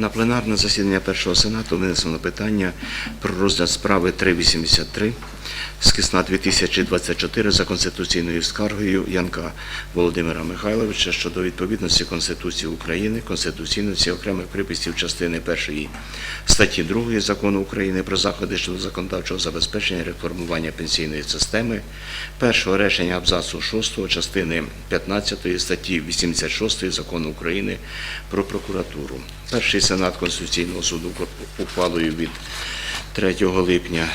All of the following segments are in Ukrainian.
На пленарне засідання першого сенату винесено питання про розгляд справи 383 з кисна 2024 за конституційною скаргою Янка Володимира Михайловича щодо відповідності Конституції України, конституційності окремих приписів частини першої статті 2 Закону України про заходи щодо законодавчого забезпечення реформування пенсійної системи, першого речення абзацу 6 частини 15 статті 86 Закону України про прокуратуру. Перший сенат Конституційного суду ухвалою від 3 липня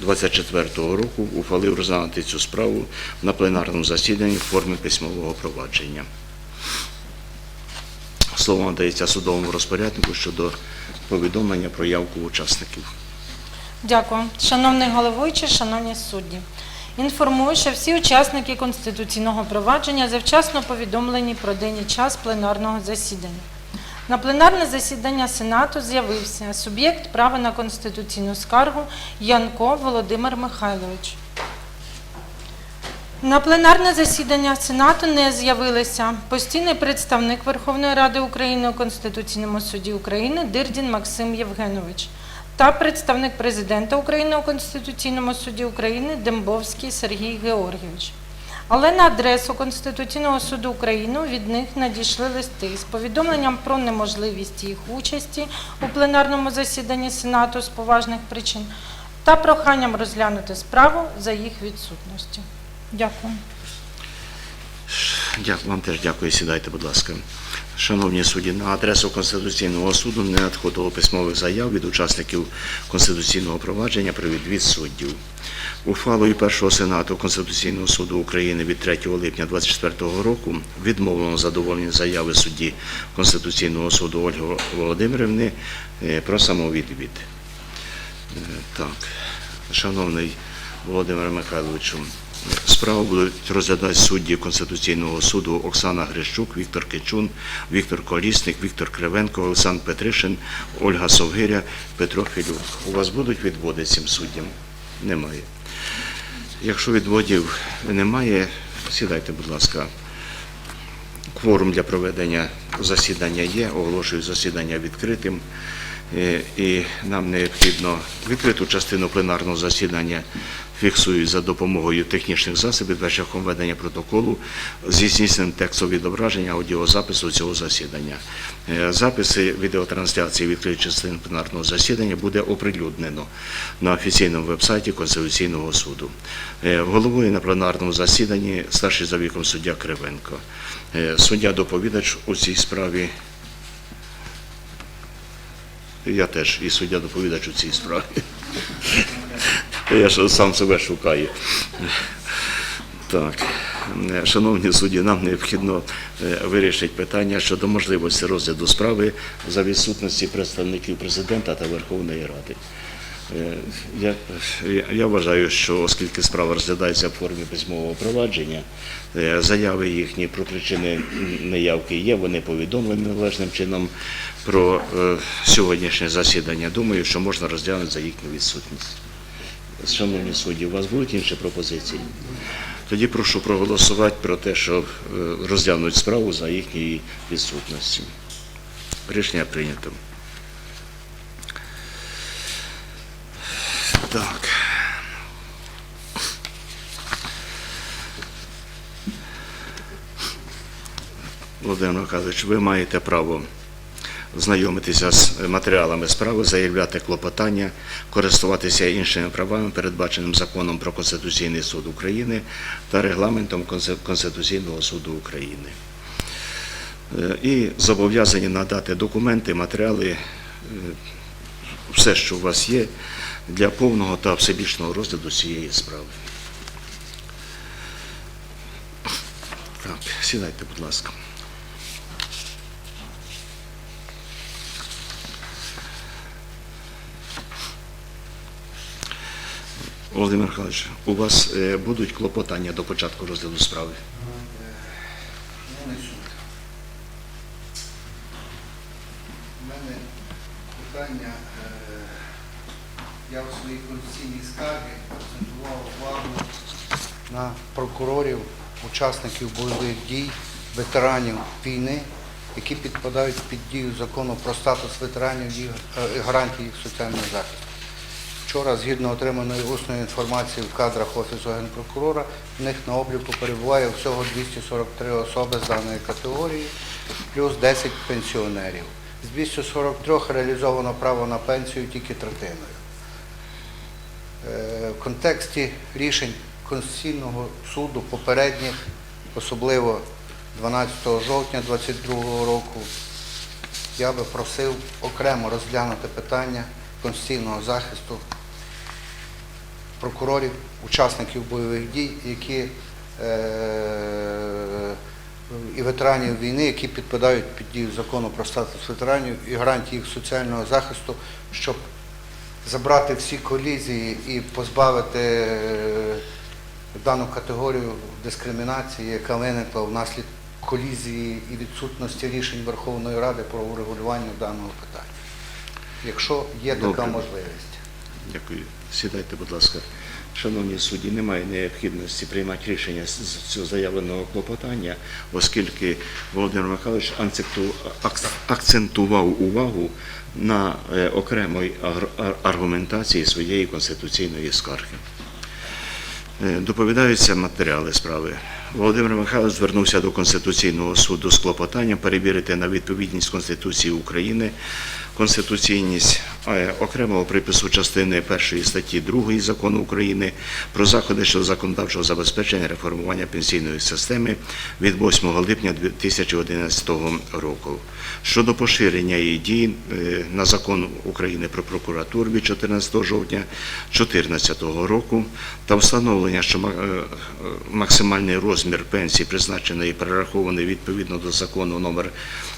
2024 року ухвалив розглянути цю справу на пленарному засіданні в формі письмового провадження. Слово надається судовому розпоряднику щодо повідомлення про явку учасників. Дякую. Шановний головуючий, шановні судді. Інформую, що всі учасники конституційного провадження завчасно повідомлені про день і час пленарного засідання. На пленарне засідання Сенату з'явився суб'єкт права на конституційну скаргу Янко Володимир Михайлович. На пленарне засідання Сенату не з'явилися постійний представник Верховної Ради України у Конституційному суді України Дирдін Максим Євгенович та представник президента України у Конституційному суді України Дембовський Сергій Георгійович. Але на адресу Конституційного суду України від них надійшли листи з повідомленням про неможливість їх участі у пленарному засіданні Сенату з поважних причин та проханням розглянути справу за їх відсутності. Дякую. Вам теж дякую. Сідайте, будь ласка. Шановні судді, на адресу Конституційного суду не надходило письмових заяв від учасників конституційного провадження про відвід суддів. Ухвалою першого сенату Конституційного суду України від 3 липня 2024 року відмовлено задоволення заяви судді Конституційного суду Ольги Володимирівни е, про самовідвід. Е, Так, шановний Володимир Михайловичу, справу будуть розглядати судді Конституційного суду Оксана Грищук, Віктор Кичун, Віктор Колісник, Віктор Кривенко, Олександр Петришин, Ольга Совгиря, Петро Філюк. У вас будуть відводи цим суддям? Немає. Якщо відводів немає, сідайте, будь ласка. Кворум для проведення засідання є, оголошую засідання відкритим. Е, І нам необхідно відкриту частину пленарного засідання фіксують за допомогою технічних засобів та шляхом ведення протоколу зі здійсненням текстового відображення аудіозапису цього засідання. Е, Записи відеотрансляції відкритої частини пленарного засідання буде оприлюднено на офіційному вебсайті Конституційного суду. Е, Головою на пленарному засіданні старший за віком суддя Кривенко. Е, Суддя доповідач у цій справі. Я теж і суддя доповідач у цій справі. Я сам себе шукаю. Так, шановні судді, нам необхідно е, вирішити питання щодо можливості розгляду справи за відсутності представників президента та Верховної Ради. Е, Я, я- вважаю, що оскільки справа розглядається в формі письмового провадження, е, заяви їхні про причини неявки є, вони повідомлені належним чином про сьогоднішнє засідання. Думаю, що можна розглянути за їхню відсутність. Шановні судді, у вас будуть інші пропозиції? Тоді прошу проголосувати про те, щоб е, розглянути справу за їхньої відсутності. Рішення прийнято. Так. Володимир Михайлович, ви маєте право знайомитися з матеріалами справи, заявляти клопотання, користуватися іншими правами, передбаченим законом про Конституційний суд України та регламентом Конституційного суду України. Е, І зобов'язані надати документи, матеріали е, все, що у вас є, для повного та всебічного розгляду цієї справи. Так, сідайте, будь ласка. Володимир Михайлович, у вас е, будуть клопотання до початку розгляду справи? У мене питання, е, я у своїй конституційній скаргі акцентував увагу на прокурорів, учасників бойових дій, ветеранів війни, які підпадають під дію закону про статус ветеранів і е, гарантії їх соціального захисту. Вчора, згідно отриманої усної інформації в кадрах Офісу Генпрокурора, в них на обліку перебуває всього 243 особи з даної категорії, плюс 10 пенсіонерів. З 243 реалізовано право на пенсію тільки третиною. Е, В контексті рішень Конституційного суду попередніх, особливо 12 жовтня 2022 року, я би просив окремо розглянути питання конституційного захисту прокурорів, учасників бойових дій, які е, і ветеранів війни, які підпадають під дію закону про статус ветеранів і гарантії їх соціального захисту, щоб забрати всі колізії і позбавити е, дану категорію дискримінації, яка виникла внаслідок колізії і відсутності рішень Верховної Ради про урегулювання даного питання. Якщо є така можливість. Дякую. Сідайте, будь ласка. Шановні судді, немає необхідності приймати рішення з цього заявленого клопотання, оскільки Володимир Михайлович акцентував увагу на е, ар- аргументації своєї конституційної скарги. Е, Доповідаються матеріали справи. Володимир Михайлович звернувся до Конституційного суду з клопотанням перевірити на відповідність Конституції України, конституційність е, окремого припису частини 1 статті 2 Закону України про заходи щодо законодавчого забезпечення реформування пенсійної системи від 8 липня 2011 року. Щодо поширення її дій е, на закон України про прокуратуру від 14 жовтня 2014 року та встановлення, що е, максимальний розмір пенсії, призначеної і перерахованої відповідно до закону номер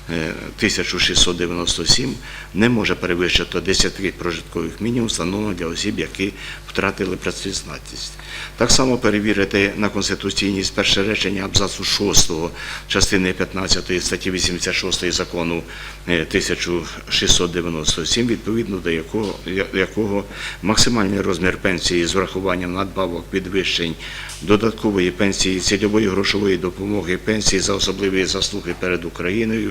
1697, не може перевищити 10 прожиткових мінімум, встановлених для осіб, які втратили працездатність. Так само перевірити на конституційність перше речення абзацу 6 частини 15 статті 86 закону е, 1697, відповідно до якого, якого максимальний розмір пенсії з врахуванням надбавок підвищень додаткової пенсії, цільової грошової допомоги, пенсії за особливі заслуги перед Україною,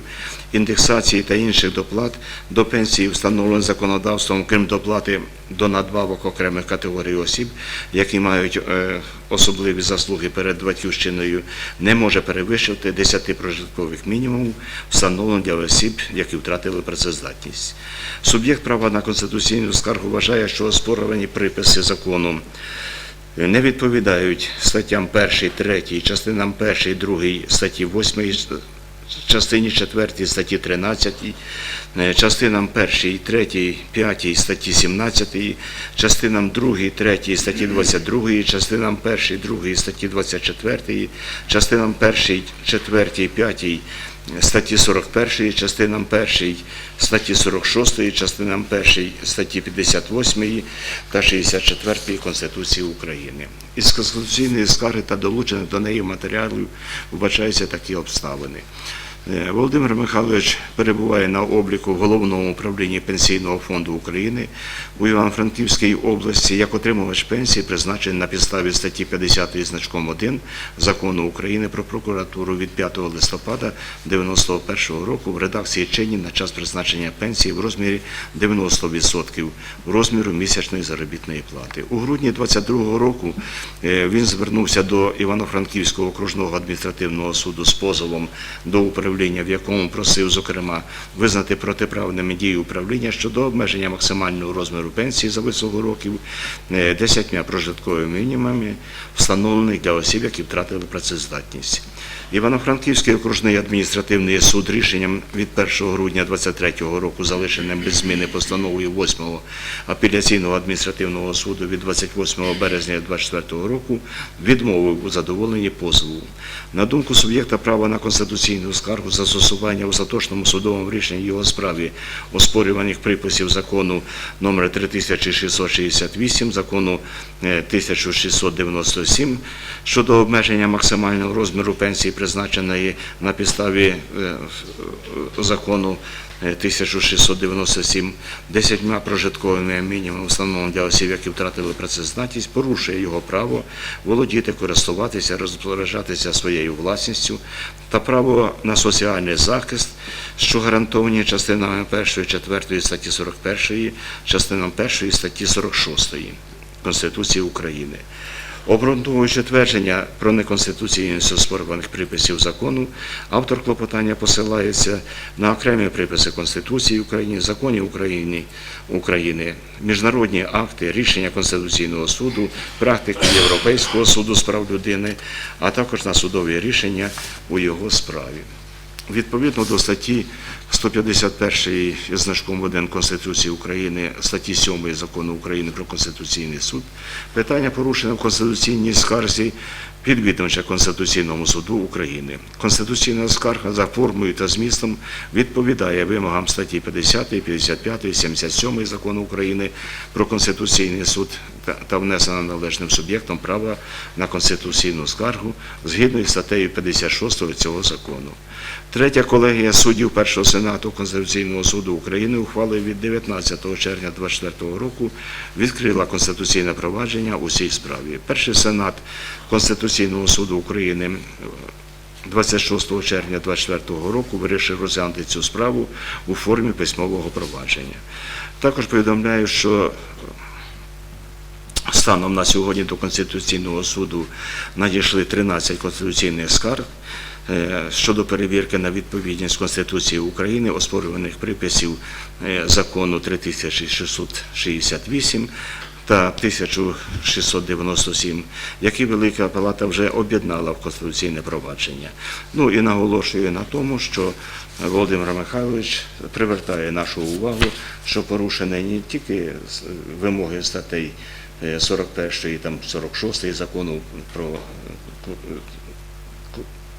індексації та інших доплат до пенсії, встановлених законодавством, крім доплати до надбавок окремих категорій осіб, які мають е, особливі заслуги перед батьківщиною, не може перевищувати 10 прожиткових мінімумів, встановлених для осіб, які втратили працездатність. Суб'єкт права на конституційну скаргу вважає, що оспорювані приписи закону не відповідають статтям 1, 3, частинам 1, 2 статті 8, частині 4 статті 13, е, частинам 1, 3, 5 статті 17, частинам 2, 3 статті 22, частинам 1, 2 статті 24, частинам 1, 4, 5 статті 41, частинам 1 статті 46, частинам 1 статті 58 та 64 Конституції України. Із конституційної скарги та долучених до неї матеріалів вбачаються такі обставини. Е, Володимир Михайлович перебуває на обліку в головному управлінні Пенсійного фонду України у Івано-Франківській області як отримувач пенсії, призначений на підставі статті 50 значком 1 Закону України про прокуратуру від 5 листопада 1991 року в редакції чинні на час призначення пенсії в розмірі 90% в розміру місячної заробітної плати. У грудні 22 року е, він звернувся до Івано-Франківського окружного адміністративного суду з позовом до управління управління, в якому просив, зокрема, визнати протиправними дії управління щодо обмеження максимального розміру пенсії за вислугу років е, 10 прожитковими мінімумами, встановлених для осіб, які втратили працездатність. Івано-Франківський окружний адміністративний суд рішенням від 1 грудня 2023 року, залишеним без зміни постановою 8-го апеляційного адміністративного суду від 28 березня 2024 року, відмовив у задоволенні позову. На думку суб'єкта права на конституційну скаргу, застосування в остаточному судовому рішенні його справі оспорюваних приписів закону номер 3668, закону е, 1697 щодо обмеження максимального розміру пенсії, призначеної на підставі е, е, закону е, 1697, 10 прожитковими мінімумами встановленим для осіб, які втратили працездатність, порушує його право володіти, користуватися, розпоряджатися своєю власністю та право на соціальний захист, що гарантовані частинами 1, 4 статті 41, частинами 1 статті 46 Конституції України. Обґрунтовуючи твердження про неконституційність оспорюваних приписів закону, автор клопотання посилається на окремі приписи Конституції України, законів України, України, міжнародні акти, рішення Конституційного суду, практику Європейського суду з прав людини, а також на судові рішення у його справі. Відповідно до статті 151 із значком 1 Конституції України, статті 7 Закону України про Конституційний суд, питання порушене в конституційній скарзі підвідомча Конституційному суду України. Конституційна скарга за формою та змістом відповідає вимогам статті 50, 55, 77 Закону України про Конституційний суд та- внесена належним суб'єктом права на конституційну скаргу згідно із статтею 56 цього закону. Третя колегія суддів Першого Сенату Конституційного суду України ухвалою від 19 червня 2024 року відкрила конституційне провадження у цій справі. Перший Сенат Конституційного суду України е, 26 червня 2024 року вирішив розглянути цю справу у формі письмового провадження. Також повідомляю, що Станом на сьогодні до Конституційного суду надійшли 13 конституційних скарг е, щодо перевірки на відповідність Конституції України оспорюваних приписів е, закону 3668 та 1697, які Велика Палата вже об'єднала в конституційне провадження. Ну і наголошую на тому, що Володимир Михайлович привертає нашу увагу, що порушені не тільки вимоги статей 41 там 46 закону про е,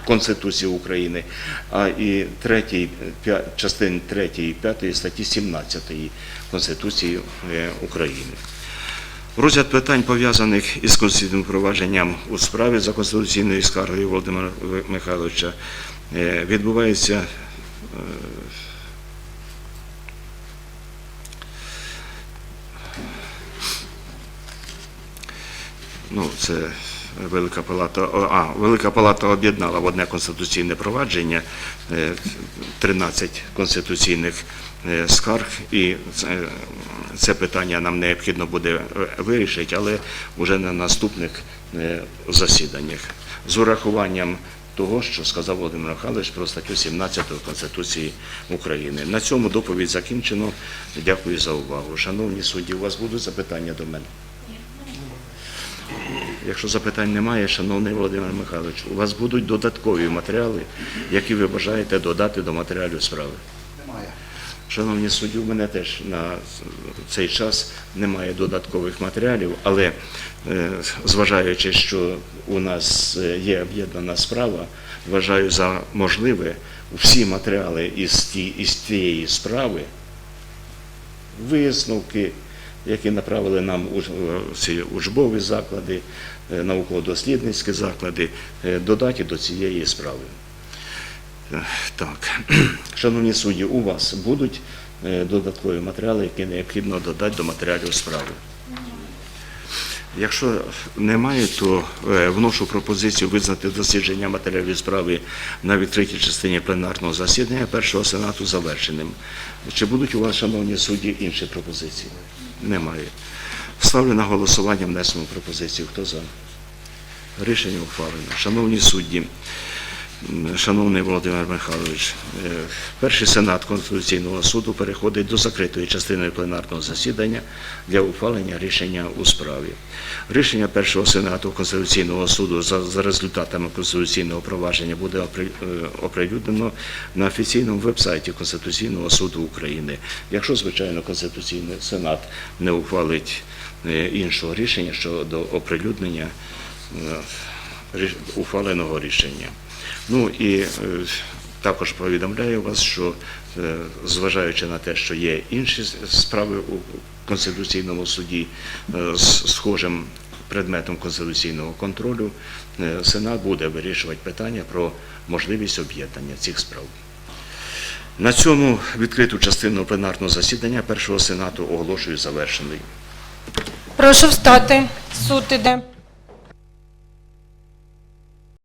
Конституції України, а і третій, п'я- частин 3 і 5 статті 17 Конституції е, України. Розгляд питань, пов'язаних із конституційним провадженням у справі за конституційною скаргою Володимира Михайловича, е, відбувається ну, це Велика Палата, а, Велика Палата об'єднала в одне конституційне провадження е, 13 конституційних е, скарг, і це, це питання нам необхідно буде е, вирішити, але вже на наступних е, засіданнях з урахуванням того, що сказав Володимир Михайлович про статтю 17 Конституції України. На цьому доповідь закінчено. Дякую за увагу. Шановні судді, у вас будуть запитання до мене? Якщо запитань немає, шановний Володимир Михайлович, у вас будуть додаткові матеріали, які ви бажаєте додати до матеріалів справи. Немає. Шановні судді, у мене теж на цей час немає додаткових матеріалів, але е, зважаючи, що у нас е, є об'єднана справа, вважаю за можливе всі матеріали із, ті, із тієї справи, висновки, які направили нам у- е, учбові заклади, е, науково-дослідницькі заклади, е, додати до цієї справи. Так, шановні судді, у вас будуть додаткові матеріали, які необхідно додати до матеріалів справи. Якщо немає, то вношу пропозицію визнати дослідження матеріалів справи на відкритій частині пленарного засідання першого сенату завершеним. Чи будуть у вас, шановні судді, інші пропозиції? Немає. Ставлю на голосування внесену пропозицію. Хто за? Рішення ухвалено. Шановні судді, Шановний Володимир Михайлович, е, перший сенат Конституційного суду переходить до закритої частини пленарного засідання для ухвалення рішення у справі. Рішення першого сенату Конституційного суду за, результатами конституційного провадження буде е, оприлюднено на офіційному вебсайті Конституційного суду України. Якщо, звичайно, Конституційний сенат не ухвалить е, іншого рішення щодо оприлюднення ухваленого рішення. Ну і е, також повідомляю вас, що е, зважаючи на те, що є інші справи у Конституційному суді е, з схожим предметом конституційного контролю, Сенат буде вирішувати питання про можливість об'єднання цих справ. На цьому відкриту частину пленарного засідання першого сенату оголошую завершеною. Прошу встати. Суд іде.